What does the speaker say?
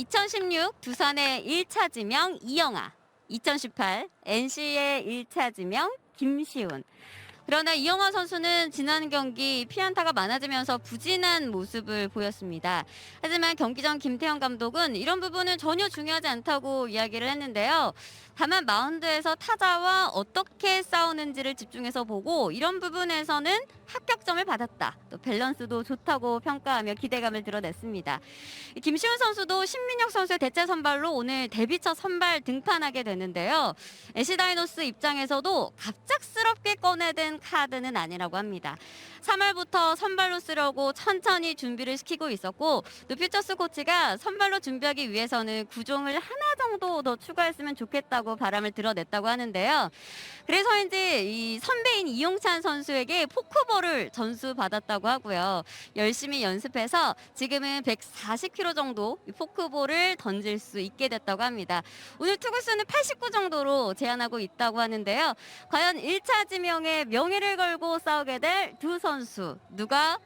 2016 두산의 1차 지명 이영하, 2018 NC의 1차 지명 김시훈. 그러나 이영하 선수는 지난 경기 피안타가 많아지면서 부진한 모습을 보였습니다. 하지만 경기 전 김태형 감독은 이런 부분은 전혀 중요하지 않다고 이야기를 했는데요. 다만 마운드에서 타자와 어떻게 싸우는지를 집중해서 보고 이런 부분에서는 합격점을 받았다. 또 밸런스도 좋다고 평가하며 기대감을 드러냈습니다. 이 김시훈 선수도 신민혁 선수의 대체 선발로 오늘 데뷔 첫 선발 등판하게 되는데요. NC 다이노스 입장에서도 갑작스럽게 꺼내든 카드는 아니라고 합니다. 3월부터 선발로 쓰려고 천천히 준비를 시키고 있었고 또 퓨처스 코치가 선발로 준비하기 위해서는 구종을 하나 정도 더 추가했으면 좋겠다고 바람을 드러냈다고 하는데요. 그래서인지 이 선배인 이용찬 선수에게 포크볼을 전수받았다고 하고요. 열심히 연습해서 지금은 140km 정도 이 포크볼을 던질 수 있게 됐다고 합니다. 오늘 투구수는 89 정도로 제한하고 있다고 하는데요. 과연 1차 지명에 명예를 걸고 싸우게 될 두 선수. 누가